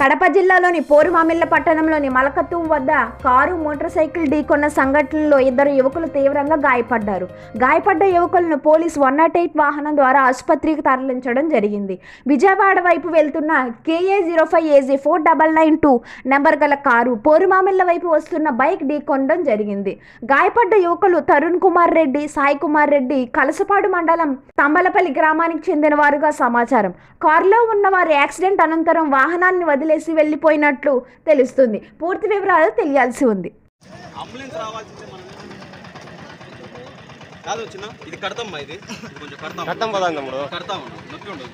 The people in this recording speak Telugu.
కడప జిల్లాలోని పోరుమామిళ్ళ పట్టణంలోని మలకత్తు వద్ద కారు మోటార్ సైకిల్ ఢీకొన్న సంఘటనలో ఇద్దరు యువకులు తీవ్రంగా గాయపడ్డారు. గాయపడ్డ యువకులను పోలీస్ వన్ నాట్ ఎయిట్ వాహనం ద్వారా ఆసుపత్రికి తరలించడం జరిగింది. విజయవాడ వైపు వెళ్తున్న KA zero five AG four double nine two number గల కారు పోరుమామిళ్ళ వైపు వస్తున్న బైక్ ఢీకొనడం జరిగింది. గాయపడ్డ యువకులు తరుణ్ కుమార్ రెడ్డి సాయి కుమార్ రెడ్డి కలసపాడు మండలం తంబలపల్లి గ్రామానికి చెందిన వారుగా సమాచారం. కారులో ఉన్న వారు యాక్సిడెంట్ అనంతరం వాహనాన్ని వదిలేసి వెళ్ళిపోయినట్లు తెలుస్తుంది. పూర్తి వివరాలు తెలియాల్సి ఉంది. కాదు ఇది కడతాం ఇది? కొంచెం కడతాం కడతాం కడతాం నొప్పి ఉండదు